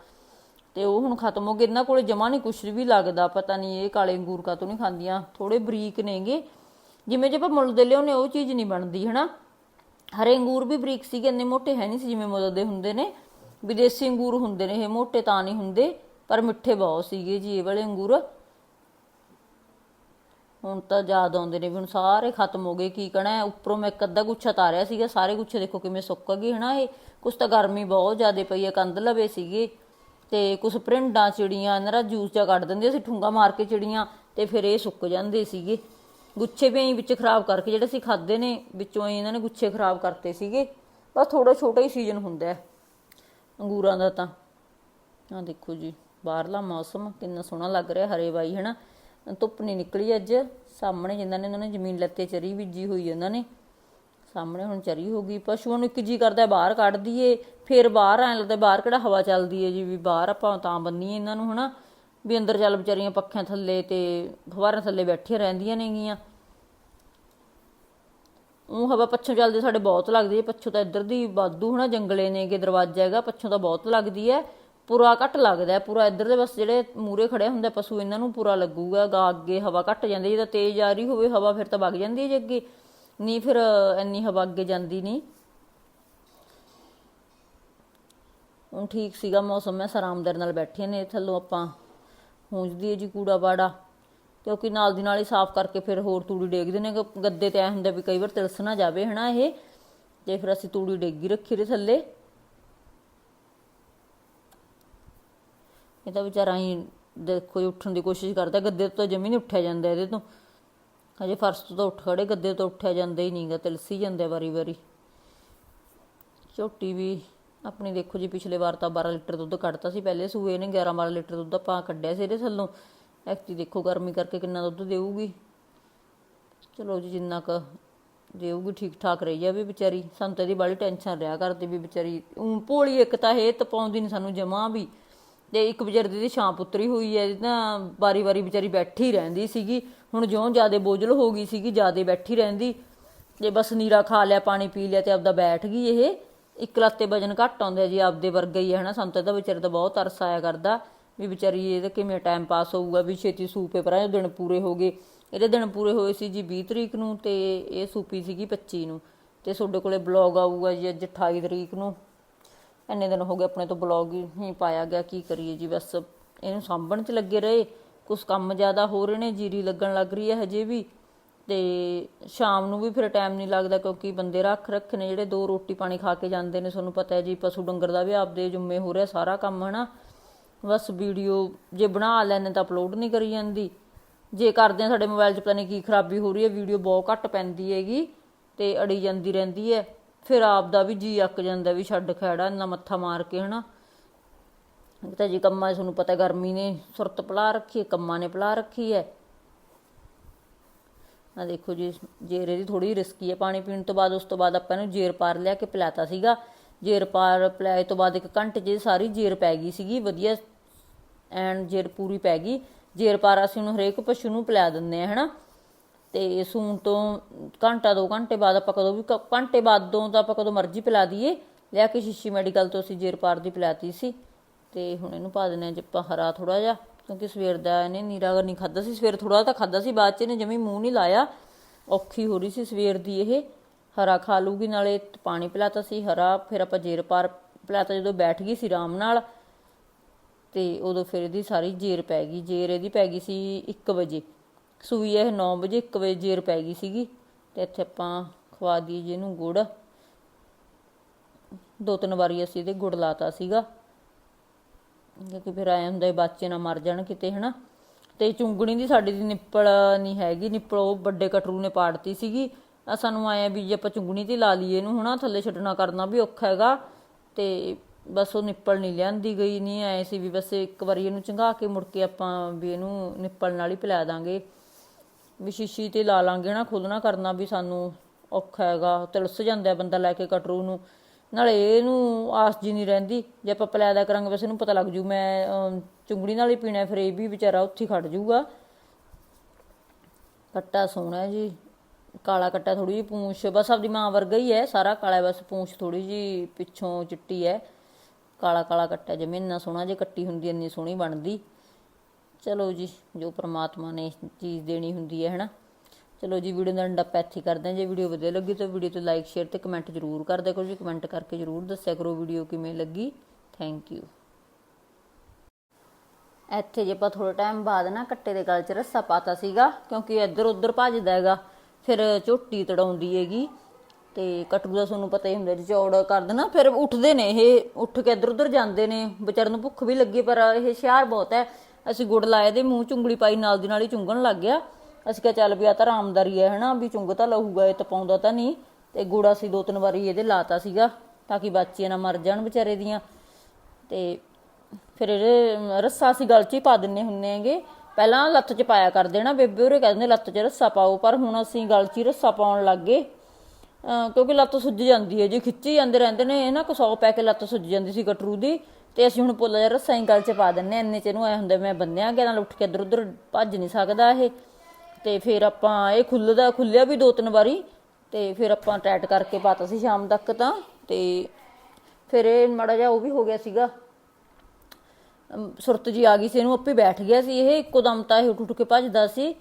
ਤੇ ਉਹ ਹੁਣ ਖਤਮ ਹੋ ਗਏ। ਇਹਨਾਂ ਕੋਲੇ ਜਮਾ ਨਹੀਂ ਕੁਛ ਵੀ ਲੱਗਦਾ। ਪਤਾ ਨਹੀਂ ਇਹ ਕਾਲੇ ਅੰਗੂਰ ਕਾ ਤੋਂ ਨਹੀਂ ਖਾਂਦੀਆਂ। ਥੋੜੇ ਬਰੀਕ ਨੇਗੇ। ਜਿਵੇਂ ਜੇ ਆਪਾਂ ਮੁੱਲ ਦੇ ਲਿਆਉਨੇ ਉਹ ਚੀਜ਼ ਨਹੀਂ ਬਣਦੀ, ਹਨਾ? ਹਰੇ ਅੰਗੂਰ ਵੀ ਬਰੀਕ ਸੀਗੇ, ਇੰਨੇ ਮੋਟੇ ਹੈ ਨਹੀਂ ਸੀ ਜਿਵੇਂ ਮੁੱਲ ਦੇ ਹੁੰਦੇ ਨੇ। ਵਿਦੇਸੀ ਅੰਗੂਰ ਹੁੰਦੇ ਨੇ, ਇਹ ਮੋਟੇ ਤਾਂ ਨਹੀਂ ਹੁੰਦੇ, ਪਰ ਮਿੱਠੇ ਬਹੁਤ ਸੀਗੇ ਜੀ, ਇਹ ਵਾਲੇ ਅੰਗੂਰ। ਹੁਣ ਤਾਂ ਯਾਦ ਆਉਂਦੇ ਨੇ ਵੀ ਹੁਣ ਸਾਰੇ ਖਤਮ ਹੋ ਗਏ, ਕੀ ਕਹਣਾ ਉੱਪਰੋਂ ਮੈਂ ਇੱਕ ਅੱਧਾ ਗੁੱਛਾ ਤਾਰਿਆ ਸੀਗਾ, ਸਾਰੇ ਗੁੱਛੇ ਦੇਖੋ ਕਿਵੇਂ ਸੁੱਕ ਗਏ, ਹਨਾ ਇਹ? ਕੁਛ ਤਾਂ ਗਰਮੀ ਬਹੁਤ ਜ਼ਿਆਦਾ ਪਈ ਹੈ, ਕੰਧ ਲਵੇ ਸੀਗੇ। ਤੇ ਕੁਛ ਪ੍ਰਿੰਡਾਂ ਚਿੜੀਆਂ, ਇਹਨਾਂ ਦਾ ਜੂਸ ਜਾ ਕੱਢ ਦਿੰਦੇ ਸੀ ਠੁੰਗਾ ਮਾਰ ਕੇ ਚਿੜੀਆਂ, ਤੇ ਫਿਰ ਇਹ ਸੁੱਕ ਜਾਂਦੇ ਸੀਗੇ। ਗੁੱਛੇ ਵੀ ਐਂ ਵਿੱਚ ਖਰਾਬ ਕਰਕੇ ਜਿਹੜੇ ਅਸੀਂ ਖਾਦੇ ਨੇ, ਵਿੱਚੋਂ ਹੀ ਇਹਨਾਂ ਨੇ ਗੁੱਛੇ ਖਰਾਬ ਕਰਤੇ ਸੀਗੇ। ਬਸ ਥੋੜਾ ਛੋਟਾ ਹੀ ਸੀਜ਼ਨ ਹੁੰਦਾ ਹੈ, ਅੰਗੂਰਾਂ ਦਾ ਤਾਂ। ਆ ਦੇਖੋ ਜੀ, ਬਾਹਰਲਾ ਮੌਸਮ ਕਿੰਨਾ ਸੋਹਣਾ ਲੱਗ ਰਿਹਾ ਹਰੇ ਬਾਈ ਹਨਾ? ਧੁੱਪ ਨਹੀਂ ਨਿਕਲੀ ਅੱਜ। ਸਾਹਮਣੇ ਜਿੰਨਾਂ ਨੇ, ਉਹਨਾਂ ਨੇ ਜ਼ਮੀਨ ਲੱਤੇ ਚਰੀ, ਬੀਜੀ ਹੋਈ ਇਹਨਾਂ ਨੇ। ਸਾਹਮਣੇ ਹੁਣ ਚਰੀ ਹੋ ਗਈ। ਪਸ਼ੂਆਂ ਨੂੰ ਇੱਕ ਜੀ ਕਰਦਾ ਬਾਹਰ ਕੱਢ ਦਈਏ। ਫਿਰ ਬਾਹਰ ਐਂ ਲੱਗਦਾ, ਬਾਹਰ ਕਿਹੜਾ ਹਵਾ ਚੱਲਦੀ ਹੈ ਜੀ? ਵੀ ਬਾਹਰ ਆਪਾਂ ਤਾਂ ਬੰਨੀਏ ਇਹਨਾਂ ਨੂੰ, ਹਨਾ? ਵੀ ਅੰਦਰ ਚੱਲ ਵਿਚਾਰੀਆਂ ਪੱਖਿਆਂ ਥੱਲੇ ਤੇ ਫਵਾਰਿਆਂ ਥੱਲੇ ਬੈਠੀਆਂ ਰਹਿੰਦੀਆਂ ਨੇਗੀਆਂ। ਉਹ ਹਵਾ ਪੱਛੋਂ ਚੱਲਦੀ, ਸਾਡੇ ਬਹੁਤ ਲੱਗਦੀ ਹੈ। ਪੱਛੋਂ ਤਾਂ ਇੱਧਰ ਦੀ ਬਾਦੂ ਹਨਾ, ਜੰਗਲੇ ਨੇਗੇ, ਦਰਵਾਜ਼ਾ ਹੈਗਾ, ਪੱਛੋਂ ਤਾਂ ਬਹੁਤ ਲੱਗਦੀ ਹੈ। ਪੂਰਾ ਘੱਟ ਲੱਗਦਾ ਪੂਰਾ ਇੱਧਰ ਦੇ ਬਸ ਜਿਹੜੇ ਮੂਰੇ ਖੜੇ ਹੁੰਦੇ ਪਸ਼ੂ ਇਹਨਾਂ ਨੂੰ ਪੂਰਾ ਲੱਗੂਗਾ, ਗਾ ਅੱਗੇ ਹਵਾ ਘੱਟ ਜਾਂਦੀ ਜੇ ਤਾਂ ਤੇਜ਼ ਆ ਰਹੀ ਹੋਵੇ ਹਵਾ ਫਿਰ ਤਾਂ ਵਗ ਜਾਂਦੀ ਹੈ ਜੇ ਅੱਗੇ, ਨਹੀਂ ਫਿਰ ਇੰਨੀ ਹਵਾ ਅੱਗੇ ਜਾਂਦੀ ਨਹੀਂ। ਹੁਣ ਠੀਕ ਸੀਗਾ ਮੌਸਮ, ਮੈਂ ਆਰਾਮਦਾਰ ਨਾਲ ਬੈਠੇ ਨੇ, ਥੱਲੋਂ ਆਪਾਂ ਹੁੰਜਦੀ ਹੈ ਜੀ ਕੂੜਾ ਬਾੜਾ ਕਿਉਂਕਿ ਨਾਲ ਦੀ ਨਾਲ ਹੀ ਸਾਫ਼ ਕਰਕੇ ਫਿਰ ਹੋਰ ਤੂੜੀ ਡੇਗਦੇ ਨੇ, ਗੱਦੇ ਤੇ ਐ ਹੁੰਦਾ ਵੀ ਕਈ ਵਾਰ ਤਿਲਸ ਨਾ ਜਾਵੇ, ਹਨਾ ਇਹ, ਤੇ ਫਿਰ ਅਸੀਂ ਤੂੜੀ ਡੇਗੀ ਰੱਖੀ ਦੇ ਥੱਲੇ। ਇਹ ਤਾਂ ਵਿਚਾਰਾ ਹੀ ਦੇਖੋ ਜੀ, ਉੱਠਣ ਦੀ ਕੋਸ਼ਿਸ਼ ਕਰਦਾ, ਗੱਦੇ ਤੋਂ ਜਮੀ ਨਹੀਂ ਉੱਠਿਆ ਜਾਂਦਾ ਇਹਦੇ ਤੋਂ। ਹਜੇ ਫਰਸ਼ ਤੋਂ ਤਾਂ ਉੱਠ ਖੜੇ, ਗੱਦੇ ਤੋਂ ਉੱਠਿਆ ਜਾਂਦਾ ਹੀ ਨਹੀਂਗਾ, ਤਿਲਸੀ ਜਾਂਦਾ ਵਾਰੀ ਵਾਰੀ। ਝੋਟੀ ਵੀ ਆਪਣੀ ਦੇਖੋ ਜੀ, ਪਿਛਲੇ ਵਾਰ ਤਾਂ 12 ਲੀਟਰ ਦੁੱਧ ਕੱਢਤਾ ਸੀ, ਪਹਿਲੇ ਸੂਏ ਨੇ 11 12 ਲੀਟਰ ਦੁੱਧ ਆਪਾਂ ਕੱਢਿਆ ਸੀ ਇਹਦੇ ਥੱਲੋਂ। ਐਕਚੁਅਲੀ ਦੇਖੋ ਗਰਮੀ ਕਰਕੇ ਕਿੰਨਾ ਦੁੱਧ ਦੇਊਗੀ। ਚਲੋ ਜੀ, ਜਿੰਨਾ ਕ ਦੇਊਗੀ ਠੀਕ ਠਾਕ ਰਹੀ ਜਾਵੇ ਵਿਚਾਰੀ। ਸਾਨੂੰ ਤਾਂ ਇਹਦੀ ਬੜੀ ਟੈਨਸ਼ਨ ਰਿਹਾ ਕਰਦੀ ਵੀ ਵਿਚਾਰੀ ਊਂ ਭੋਲੀ ਇੱਕ ਤਾਂ ਇਹ ਤਪਾਉਂਦੀ ਨਹੀਂ ਸਾਨੂੰ ਜਮਾਂ ਵੀ। ਤੇ ਇੱਕ ਵਿਚਾਰੀ ਦੀ ਛਾਂ ਪੁੱਤਰੀ ਹੋਈ ਹੈ ਇਹਦੀ ਤਾਂ ਵਾਰੀ ਵਾਰੀ ਵਿਚਾਰੀ ਬੈਠੀ ਰਹਿੰਦੀ ਸੀਗੀ। ਹੁਣ ਜਿਉਂ ਜਿਆਦੇ ਬੋਝਲ ਹੋ ਗਈ ਸੀਗੀ, ਜਿਆਦੇ ਬੈਠੀ ਰਹਿੰਦੀ। ਤੇ ਬਸ ਨੀਰਾ ਖਾ ਲਿਆ, ਪਾਣੀ ਪੀ ਲਿਆ ਤੇ ਆਪਦਾ ਬੈਠ ਗਈ ਇਹ। ਇੱਕ ਲੱਤੇ ਵਜਨ ਘੱਟ ਆਉਂਦਾ ਜੀ ਆਪਦੇ ਵਰਗਾ ਹੀ ਹੈ, ਹਨਾ? ਸਾਨੂੰ ਤਾਂ ਇਹਦਾ ਵਿਚਾਰੇ ਦਾ ਬਹੁਤ ਤਰਸ ਆਇਆ ਕਰਦਾ ਵੀ ਵਿਚਾਰੀ ਇਹਦਾ ਕਿਵੇਂ ਟਾਈਮ ਪਾਸ ਹੋਊਗਾ, ਵੀ ਛੇਤੀ ਸੂਪੇ ਪਰਾਂ ਦਿਨ ਪੂਰੇ ਹੋ ਗਏ। ਇਹਦੇ ਦਿਨ ਪੂਰੇ ਹੋਏ ਸੀ ਜੀ 20 ਤਰੀਕ ਨੂੰ ਤੇ ਇਹ ਸੂਪੀ ਸੀਗੀ 25 ਨੂੰ। ਤੇ ਤੁਹਾਡੇ ਕੋਲੇ ਬਲੌਗ ਆਊਗਾ ਜੀ ਅੱਜ 28 ਤਰੀਕ ਨੂੰ। ਇੰਨੇ ਦਿਨ ਹੋ ਗਏ ਆਪਣੇ ਤੋਂ ਬਲੌਗ ਹੀ ਨਹੀਂ ਪਾਇਆ ਗਿਆ, ਕੀ ਕਰੀਏ ਜੀ, ਬਸ ਇਹਨੂੰ ਸਾਂਭਣ 'ਚ ਲੱਗੇ ਰਹੇ। ਕੁਝ ਕੰਮ ਜ਼ਿਆਦਾ ਹੋ ਰਹੇ ਨੇ, ਜੀਰੀ ਲੱਗਣ ਲੱਗ ਰਹੀ ਹੈ ਹਜੇ ਵੀ। ਤੇ ਸ਼ਾਮ ਨੂੰ ਵੀ ਫਿਰ ਟਾਈਮ ਨਹੀਂ ਲੱਗਦਾ ਕਿਉਂਕਿ ਬੰਦੇ ਰੱਖ ਰੱਖ ਨੇ, ਜਿਹੜੇ ਦੋ ਰੋਟੀ ਪਾਣੀ ਖਾ ਕੇ ਜਾਂਦੇ ਨੇ, ਤੁਹਾਨੂੰ ਪਤਾ ਹੈ ਜੀ, ਪਸ਼ੂ ਡੰਗਰ ਦਾ ਵੀ ਆਪਦੇ ਜੁੰਮੇ ਹੋ ਰਿਹਾ ਸਾਰਾ ਕੰਮ, ਹਨਾ। ਬਸ ਵੀਡੀਓ ਜੇ ਬਣਾ ਲੈਣੇ ਤਾਂ ਅਪਲੋਡ ਨਹੀਂ ਕਰੀ ਜਾਂਦੀ। ਜੇ ਕਰਦੇ ਆ ਸਾਡੇ ਮੋਬਾਈਲ 'ਚ ਪਤਾ ਨਹੀਂ ਕੀ ਖਰਾਬੀ ਹੋ ਰਹੀ ਹੈ, ਵੀਡੀਓ ਬਹੁਤ ਘੱਟ ਪੈਂਦੀ ਹੈਗੀ ਤੇ ਅੜੀ ਜਾਂਦੀ ਰਹਿੰਦੀ ਹੈ। ਫਿਰ ਆਪ ਦਾ ਵੀ ਜੀ ਅੱਕ ਜਾਂਦਾ ਵੀ ਛੱਡ ਖੈੜਾ, ਇੰਨਾ ਮੱਥਾ ਮਾਰ ਕੇ ਹਨਾ। ਤਾਂ ਜੀ ਕੰਮਾਂ ਤੁਹਾਨੂੰ ਪਤਾ ਗਰਮੀ ਨੇ ਸੁਰਤ ਪਲਾ ਰੱਖੀ ਹੈ, ਕੰਮਾਂ ਨੇ ਪਲਾ ਰੱਖੀ ਹੈ। ਆ ਦੇਖੋ ਜੀ, ਜੇਰ ਇਹਦੀ ਥੋੜੀ ਰਿਸਕੀ ਹੈ, ਪਾਣੀ ਪੀਣ ਤੋਂ ਬਾਅਦ ਉਸ ਤੋਂ ਬਾਅਦ ਆਪਾਂ ਇਹਨੂੰ ਜੇਰ ਪਾਰ ਲਿਆ ਕੇ ਪਿਲਾਤਾ ਸੀਗਾ। ਜੇਰ ਪਾਰ ਪਿਲਾਏ ਤੋਂ ਬਾਅਦ ਇੱਕ ਘੰਟੇ ਜੇ ਸਾਰੀ ਜੇਰ ਪੈ ਗਈ ਸੀਗੀ, ਵਧੀਆ ਐਨ ਜੇਰ ਪੂਰੀ ਪੈ ਗਈ। ਜੇਰ ਪਾਰ ਅਸੀਂ ਉਹਨੂੰ ਹਰੇਕ ਪਸ਼ੂ ਨੂੰ ਪਿਲਾ ਦਿੰਦੇ ਆ ਹਨਾ। ਤੇ ਸੂਣ ਤੋਂ ਘੰਟਾ ਦੋ ਘੰਟੇ ਬਾਅਦ ਆਪਾਂ ਕਦੋਂ ਵੀ ਘੰਟੇ ਬਾਅਦ ਤੋਂ ਤਾਂ ਆਪਾਂ ਕਦੋਂ ਮਰਜ਼ੀ ਪਿਲਾ ਦਈਏ। ਲਿਆ ਕੇ ਸ਼ੀਸ਼ੀ ਮੈਡੀਕਲ ਤੋਂ ਅਸੀਂ ਜੇਰ ਪਾਰ ਦੀ ਪਿਲਾਤੀ ਸੀ। ਤੇ ਹੁਣ ਇਹਨੂੰ ਪਾ ਦਿੰਦੇ ਆ ਜਿੱਪਾ ਹਰਾ ਥੋੜਾ ਜਿਹਾ, ਕਿਉਂਕਿ ਸਵੇਰ ਦਾ ਇਹਨੇ ਨੀਰਾ ਨਹੀਂ ਖਾਦਾ ਸੀ, ਸਵੇਰ ਥੋੜਾ ਤਾਂ ਖਾਦਾ ਸੀ, ਬਾਅਦ ਚ ਇਹਨੇ ਜਮੀ ਮੂੰਹ ਨਹੀਂ ਲਾਇਆ। ਔਖੀ ਹੋ ਰਹੀ ਸੀ ਸਵੇਰ ਦੀ ਇਹ। ਹਰਾ ਖਾ ਲੂਗੀ, ਨਾਲੇ ਪਾਣੀ ਪਿਲਾਤਾ ਸੀ, ਹਰਾ, ਫਿਰ ਆਪਾਂ ਜੇਰ ਪਾਰ ਪਿਲਾਤਾ ਜਦੋਂ ਬੈਠ ਗਈ ਸੀ ਆਰਾਮ ਨਾਲ। ਤੇ ਉਦੋਂ ਫਿਰ ਇਹਦੀ ਸਾਰੀ ਜੇਰ ਪੈ ਗਈ, ਜੇਰ ਇਹਦੀ ਪੈ ਗਈ ਸੀ 1 ਵਜੇ। ਸੂਈ ਇਹ 9 ਵਜੇ 1 ਵਜੇ ਜੇਰ ਪੈ ਗਈ ਸੀਗੀ ਤੇ ਇੱਥੇ ਆਪਾਂ ਖਵਾ ਦਈਏ ਜੀ ਇਹਨੂੰ ਗੁੜ। ਦੋ ਤਿੰਨ ਵਾਰੀ ਅਸੀਂ ਇਹਦੇ ਗੁੜ ਲਾਤਾ ਸੀਗਾ। ਕਿਉਂਕਿ ਫਿਰ ਆਇਆ ਹੁੰਦਾ ਇਹ ਬੱਚੇ ਨਾ ਮਰ ਜਾਣ ਕਿਤੇ, ਹਨਾ? ਤੇ ਚੁੰਗਣੀ ਦੀ ਸਾਡੀ ਦੀ ਨਿੱਪਲ ਨਹੀਂ ਹੈਗੀ। ਨਿੱਪਲ ਉਹ ਵੱਡੇ ਕਟਰੂ ਨੇ ਪਾੜਤੀ ਸੀਗੀ। ਆ ਸਾਨੂੰ ਆਇਆ ਵੀ ਜੇ ਆਪਾਂ ਚੁੰਗਣੀ ਤੇ ਲਾ ਲਈਏ ਇਹਨੂੰ, ਹਨਾ? ਥੱਲੇ ਛੱਡਣਾ ਕਰਨਾ ਵੀ ਔਖਾ ਹੈਗਾ। ਤੇ ਬਸ ਉਹ ਨਿੱਪਲ ਨਹੀਂ ਲਿਆਂਦੀ ਗਈ, ਨਹੀਂ ਆਏ ਸੀ ਵੀ ਬਸ ਇੱਕ ਵਾਰੀ ਇਹਨੂੰ ਚੰਗਾ ਕੇ ਮੁੜ ਕੇ ਆਪਾਂ ਵੀ ਇਹਨੂੰ ਨਿੱਪਲ ਨਾਲ ਹੀ ਪਿਲਾ ਦਾਂਗੇ। ਵੀ ਸ਼ੀਸ਼ੀ ਤੇ ਲਾ ਲਾਂਗੇ ਨਾ ਖੁੱਲਣਾ ਕਰਨਾ ਵੀ ਸਾਨੂੰ ਔਖਾ ਹੈਗਾ। ਤਿਲਸ ਜਾਂਦਾ ਬੰਦਾ ਲੈ ਕੇ ਕਟਰੂ ਨੂੰ। ਨਾਲੇ ਇਹਨੂੰ ਆਸ ਜੀ ਨਹੀਂ ਰਹਿੰਦੀ। ਜੇ ਆਪਾਂ ਪਲਾਦਾ ਕਰਾਂਗੇ ਵੈਸੇ ਇਹਨੂੰ ਪਤਾ ਲੱਗ ਜੂ। ਮੈਂ ਚੁੰਗੜੀ ਨਾਲ ਹੀ ਪੀਣਾ ਫਿਰ ਇਹ ਵੀ ਵਿਚਾਰਾ ਉੱਥੇ ਖੜ ਜੂਗਾ। ਕੱਟਾ ਸੋਹਣਾ ਜੀ। ਕਾਲਾ ਕੱਟਾ ਥੋੜੀ ਜਿਹੀ ਪੂੰਛ, ਬਸ ਆਪਦੀ ਮਾਂ ਵਰਗਾ ਹੀ ਹੈ। ਸਾਰਾ ਕਾਲਾ ਬਸ ਪੂੰਛ ਥੋੜੀ ਜਿਹੀ ਪਿੱਛੋਂ ਚਿੱਟੀ ਹੈ। ਕਾਲਾ ਕਾਲਾ ਕੱਟਾ ਜਿਵੇਂ ਇੰਨਾ ਸੋਹਣਾ ਜੇ ਕੱਟੀ ਹੁੰਦੀ, ਇੰਨੀ ਸੋਹਣੀ ਬਣਦੀ। ਚਲੋ ਜੀ, ਜੋ ਪ੍ਰਮਾਤਮਾ ਨੇ ਚੀਜ਼ ਦੇਣੀ ਹੁੰਦੀ ਹੈ, ਹਨਾ? ਚਲੋ ਜੀ, ਵੀਡੀਓ ਦਾ ਐਂਡ ਆਪਾਂ ਕਰਦੇ ਹਾਂ। ਜੇ ਵੀਡੀਓ ਵਧੀਆ ਲੱਗੀ ਤਾਂ ਵੀਡੀਓ ਤੇ ਲਾਈਕ ਸ਼ੇਅਰ ਤੇ ਕਮੈਂਟ ਜ਼ਰੂਰ ਕਰ ਦਿਆ ਕਰੋ ਜੀ। ਕਮੈਂਟ ਕਰਕੇ ਜ਼ਰੂਰ ਦੱਸਿਆ ਕਰੋ ਵੀਡੀਓ ਕਿਵੇਂ ਲੱਗੀ। ਥੈਂਕ ਯੂ ਇੱਥੇ ਜੇ ਆਪਾਂ ਥੋੜਾ ਟਾਈਮ ਬਾਅਦ ਨਾ ਕੱਟੇ ਦੇ ਗਲ 'ਚ ਰੱਸਾ ਪਾਤਾ ਸੀਗਾ, ਕਿਉਂਕਿ ਇੱਧਰ ਉੱਧਰ ਭੱਜਦਾ ਹੈਗਾ, ਫਿਰ ਝੋਟੀ ਤੜਾਉਂਦੀ ਹੈਗੀ ਤੇ ਕਟੂ ਦਾ ਤੁਹਾਨੂੰ ਪਤਾ ਹੀ ਹੁੰਦਾ ਜੀ ਚੌੜ ਕਰ ਦੇਣਾ ਫਿਰ ਉੱਠਦੇ ਨੇ ਇਹ, ਉੱਠ ਕੇ ਇੱਧਰ ਉੱਧਰ ਜਾਂਦੇ ਨੇ। ਵਿਚਾਰਨ ਨੂੰ ਭੁੱਖ ਵੀ ਲੱਗੀ, ਪਰ ਇਹ ਹੁਸ਼ਿਆਰ ਬਹੁਤ ਹੈ। ਅਸੀਂ ਗੁੜ ਲਾਏ ਦੇ ਮੂੰਹ ਚੁੰਗਲੀ ਪਾਈ, ਨਾਲ ਦੀ ਨਾਲ ਹੀ ਚੁੰਗਣ ਲੱਗ ਗਿਆ। ਅਸੀਂ ਕਿਹਾ ਚੱਲ ਵੀ ਆ ਤਾਂ ਆਰਾਮਦਾਰੀ ਹੈ, ਹਨਾ, ਵੀ ਚੁੰਗ ਤਾਂ ਲਹੂਗਾ, ਇਹ ਤਪਾਉਂਦਾ ਤਾਂ ਨਹੀਂ। ਤੇ ਗੁੜ ਅਸੀਂ ਦੋ ਤਿੰਨ ਵਾਰੀ ਇਹਦੇ ਲਾਤਾ ਸੀਗਾ, ਤਾਂ ਕਿ ਬੱਚੇ ਨਾ ਮਰ ਜਾਣ ਵਿਚਾਰੇ ਦੀਆਂ। ਤੇ ਫਿਰ ਇਹਦੇ, ਰੱਸਾ ਅਸੀਂ ਗਲ 'ਚ ਹੀ ਪਾ ਦਿੰਨੇ ਹੁੰਨੇ ਹੈਗੇ। ਪਹਿਲਾਂ ਲੱਤ 'ਚ ਪਾਇਆ ਕਰ ਦੇਣਾ ਬੇਬੇ, ਉਰੇ ਕਹਿੰਦੇ ਲੱਤ 'ਚ ਰੱਸਾ ਪਾਓ, ਪਰ ਹੁਣ ਅਸੀਂ ਗਲ 'ਚ ਹੀ ਰੱਸਾ ਪਾਉਣ ਲੱਗ ਗਏ। ਅਹ ਕਿਉਂਕਿ ਲੱਤ ਸੁੱਜ ਜਾਂਦੀ ਹੈ, ਜੇ ਖਿੱਚੀ ਜਾਂਦੇ ਰਹਿੰਦੇ ਨੇ, ਇਹ ਨਾ ਕਸੌ ਪੈ ਕੇ ਲੱਤ ਸੁੱਜ ਜਾਂਦੀ ਸੀ, ਕਟਰੂ ਦੀ। ਤੇ ਅਸੀਂ ਹੁਣ ਪੁੱਲਾ ਜਿਹਾ ਰੱਸਾ ਹੀ ਗਲ 'ਚ ਪਾ ਦਿੰਨੇ ਇੰਨੇ 'ਚ ਇਹਨੂੰ ਆਇਆ ਹੁੰਦਾ ਮੈਂ ਬੰਨਿਆ ਗਿਆ ਨਾਲ ਉੱਠ ਕੇ ਇੱਧਰ ਉੱਧਰ ਭੱਜ ਨਹੀਂ ਸਕਦਾ ਇਹ। ਤੇ ਫਿਰ ਆਪਾਂ ਇਹ ਖੁੱਲਦਾ, ਖੁੱਲਿਆ ਵੀ ਦੋ ਤਿੰਨ ਵਾਰੀ, ਤੇ ਫਿਰ ਆਪਾਂ ਟਾਈਟ ਕਰਕੇ ਪਾਤਾ ਸੀ ਸ਼ਾਮ ਤੱਕ ਤਾਂ, ਤੇ ਫਿਰ ਇਹ ਮਾੜਾ ਜਿਹਾ ਉਹ ਵੀ ਹੋ ਗਿਆ ਸੀਗਾ। ਸੁਰਤ ਜੀ ਆ ਗਈ ਸੀ, ਇਹਨੂੰ ਆਪੇ ਬੈਠ ਗਿਆ ਸੀ ਇਹ, ਇੱਕੋ ਦਮ ਤਾਂ ਇਹ ਉੱਠ ਉੱਠ ਕੇ ਭੱਜਦਾ ਸੀ।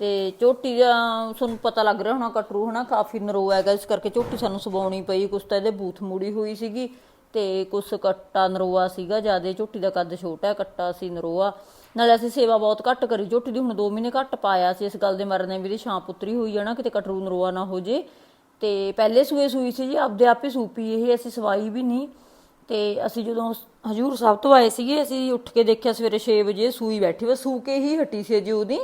ਤੇ ਝੋਟੀ ਦਾ ਤੁਹਾਨੂੰ ਪਤਾ ਲੱਗ ਰਿਹਾ ਹੋਣਾ, ਕਟਰੂ ਹਨਾ ਕਾਫੀ ਨਰੋ ਹੈਗਾ ਇਸ ਕਰਕੇ ਝੋਟੀ ਸਾਨੂੰ ਸਵਾਉਣੀ ਪਈ, ਕੁਛ ਤਾਂ ਇਹਦੇ ਬੂਥ ਮੁੜੀ ਹੋਈ ਸੀਗੀ। ਤੇ ਕੁਛ ਕੱਟਾ ਨਰੋਆ ਸੀਗਾ, ਜਿਆਦੇ ਝੋਟੀ ਦਾ ਕੱਦ ਛੋਟਾ ਕੱਟਾ ਸੀ ਨਰੋਆ। ਨਾਲੇ ਅਸੀਂ ਸੇਵਾ ਬਹੁਤ ਘੱਟ ਕਰੀ, ਝੋਟੀ ਦੀ ਹੁਣ 2 ਮਹੀਨੇ ਘੱਟ ਪਾਇਆ ਸੀ, ਇਸ ਗੱਲ ਦੇ ਮਰਨੇ ਵੀ ਇਹਦੀ ਛਾਂ ਪੁੱਤਰੀ ਹੋਈ ਹੈ ਨਾ, ਕਿਤੇ ਕਟਰੂ ਨਰੋਆ ਨਾ ਹੋ ਜੇ। ਤੇ ਪਹਿਲੇ ਸੂਏ ਸੂਈ ਸੀ ਜੀ, ਆਪਦੇ ਆਪੇ ਸੂਪੀ ਇਹ, ਅਸੀਂ ਸਵਾਈ ਵੀ ਨਹੀਂ। ਤੇ ਅਸੀਂ ਜਦੋਂ ਹਜੂਰ ਸਾਹਿਬ ਤੋਂ ਆਏ ਸੀਗੇ, ਅਸੀਂ ਉੱਠ ਕੇ ਦੇਖਿਆ ਸਵੇਰੇ 6 ਵਜੇ ਸੂਈ ਬੈਠੀ ਵਾ ਸੂ ਕੇ ਹੀ ਹਟੀ ਸੀ ਜੀ ਉਹਦੀ।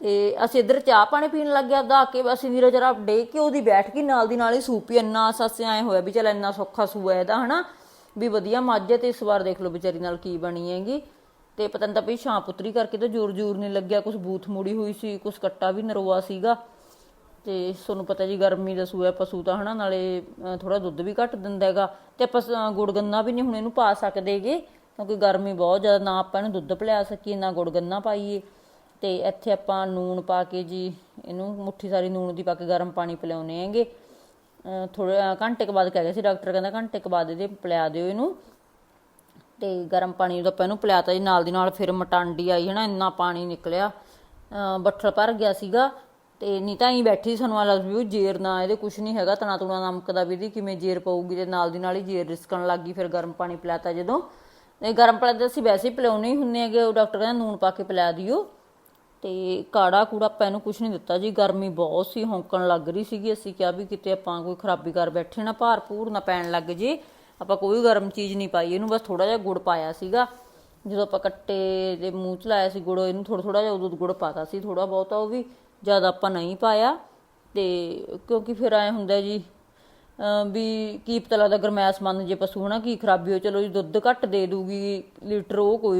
ਤੇ ਅਸੀਂ ਇੱਧਰ ਚਾਹ ਪਾਣੀ ਪੀਣ ਲੱਗ ਗਿਆ ਦਾ ਕੇ ਅਸੀਂ ਨੀਰਜ ਜਰਾ ਡੇ ਕੇ ਉਹਦੀ ਬੈਠ ਗਈ, ਨਾਲ ਦੀ ਨਾਲ ਹੀ ਸੂਪੀ ਇੰਨਾ ਸੱਸੇ ਆਏ ਹੋਇਆ ਵੀ ਚੱਲ ਇੰਨਾ ਸੌਖਾ ਸੂਆ ਇਹਦਾ, ਹਨਾ? ਵੀ ਵਧੀਆ ਮੱਝ ਹੈ ਤੇ ਇਸ ਵਾਰ ਦੇਖ ਲਓ ਵਿਚਾਰੀ ਨਾਲ ਕੀ ਬਣੀ ਹੈਗੀ। ਤੇ ਪਤਾ ਤਾਂ ਵੀ ਛਾਂ ਪੁੱਤਰੀ ਕਰਕੇ ਤਾਂ ਜ਼ੋਰ ਜ਼ੋਰ ਨਹੀਂ ਲੱਗਿਆ ਕੁਝ ਬੂਥ ਮੁੜੀ ਹੋਈ ਸੀ ਕੁਝ ਕੱਟਾ ਵੀ ਨਰਵਾ ਸੀਗਾ। ਤੇ ਤੁਹਾਨੂੰ ਪਤਾ ਜੀ ਗਰਮੀ ਦਾ ਸੂਆ ਪਸ਼ੂ ਤਾਂ ਹਨਾ, ਨਾਲੇ ਥੋੜਾ ਦੁੱਧ ਵੀ ਘੱਟ ਦਿੰਦਾ ਹੈਗਾ। ਤੇ ਆਪਾਂ ਗੁੜ ਗੰਨਾ ਵੀ ਨਹੀਂ ਹੁਣ ਇਹਨੂੰ ਪਾ ਸਕਦੇਗੇ ਕਿਉਂਕਿ ਗਰਮੀ ਬਹੁਤ ਜ਼ਿਆਦਾ, ਨਾ ਆਪਾਂ ਇਹਨੂੰ ਦੁੱਧ ਪਿਲਾ ਸਕੀਏ, ਨਾ ਗੁੜ ਗੰਨਾ ਪਾਈਏ। ਤੇ ਇੱਥੇ ਆਪਾਂ ਨੂਣ ਪਾ ਕੇ ਜੀ, ਇਹਨੂੰ ਮੁੱਠੀ ਸਾਰੀ ਨੂਣ ਦੀ ਪਾ ਕੇ ਗਰਮ ਪਾਣੀ ਪਿਲਾਉਨੇ ਹੈਗੇ। ਥੋੜਾ ਘੰਟੇ ਕੁ ਬਾਅਦ ਕਹਿ ਗਿਆ ਸੀ ਡਾਕਟਰ, ਕਹਿੰਦਾ ਘੰਟੇ ਕੁ ਬਾਅਦ ਇਹਦੇ ਪਿਲਾ ਦਿਓ ਇਹਨੂੰ। ਤੇ ਗਰਮ ਪਾਣੀ ਜਦੋਂ ਆਪਾਂ ਇਹਨੂੰ ਪਿਲਾਤਾ ਜੀ, ਨਾਲ ਦੀ ਨਾਲ ਫਿਰ ਮਟਾਂਡੀ ਆਈ ਹੈ ਨਾ ਇੰਨਾ ਪਾਣੀ ਨਿਕਲਿਆ। ਬੱਠਲ ਭਰ ਗਿਆ ਸੀਗਾ ਤੇ ਨਹੀਂ ਤਾਂ ਹੀ ਬੈਠੀ ਸਾਨੂੰ ਆ ਲੱਗ ਵੀ ਜੇਰ ਨਾ, ਇਹਦੇ ਕੁਝ ਨਹੀਂ ਹੈਗਾ ਤਣਾ ਤੁਣਾ ਨਮਕ ਦਾ ਵੀ ਇਹਦੀ ਕਿਵੇਂ ਜੇਰ ਪਊਗੀ ਤੇ ਨਾਲ ਦੀ ਨਾਲ ਹੀ ਜੇਰ ਰਿਸਕਣ ਲੱਗ ਗਈ, ਫਿਰ ਗਰਮ ਪਾਣੀ ਪਿਲਾਤਾ ਜਦੋਂ। ਇਹ ਗਰਮ ਪਾਣੀ ਤਾਂ ਅਸੀਂ ਵੈਸੇ ਹੀ ਪਿਲਾਉਣੇ ਹੀ ਹੁੰਨੇ ਹੈਗੇ, ਉਹ ਡਾਕਟਰ ਕਹਿੰਦਾ ਨੂਣ ਪਾ ਕੇ ਪਿਲਾ ਦਿਓ। ਤੇ ਕਾੜਾ ਕੂੜਾ ਆਪਾਂ ਇਹਨੂੰ ਕੁਝ ਨਹੀਂ ਦਿੱਤਾ ਜੀ। ਗਰਮੀ ਬਹੁਤ ਸੀ, ਹੌਂਕਣ ਲੱਗ ਰਹੀ ਸੀਗੀ। ਅਸੀਂ ਕਿਹਾ ਵੀ ਕਿਤੇ ਆਪਾਂ ਕੋਈ ਖਰਾਬੀ ਕਰ ਬੈਠੇ ਨਾ, ਭਾਰ ਭੂਰ ਨਾ ਪੈਣ ਲੱਗ ਜੇ। ਆਪਾਂ ਕੋਈ ਗਰਮ ਚੀਜ਼ ਨਹੀਂ ਪਾਈ। ਇਹਨੂੰ ਬਸ ਥੋੜਾ ਜਿਹਾ ਗੁੜ ਪਾਇਆ ਸੀਗਾ। ਜਦੋਂ ਆਪਾਂ ਕੱਟੇ ਦੇ ਮੂੰਹ ਚ ਲਾਇਆ ਸੀ ਗੁੜ, ਇਹਨੂੰ ਥੋੜਾ ਥੋੜਾ ਜਿਹਾ ਉਦੋਂ ਗੁੜ ਪਾਤਾ ਸੀ। ਥੋੜਾ ਬਹੁਤਾ ਉਹ ਵੀ ਜ਼ਿਆਦਾ ਆਪਾਂ ਨਹੀਂ ਪਾਇਆ। ਤੇ ਕਿਉਂਕਿ ਫਿਰ ਐ ਹੁੰਦਾ ਜੀ ਵੀ ਕੀ ਪਤਾ ਲੱਗਦਾ ਗਰਮੈਸ ਮੰਨ ਜੇ ਪਸ਼ੂ ਹਨਾ, ਕੀ ਖਰਾਬੀ ਹੋ ਚਲੋ ਜੀ, ਦੁੱਧ ਘੱਟ ਦੇ ਦੂਗੀ ਲੀਟਰ, ਉਹ ਕੋਈ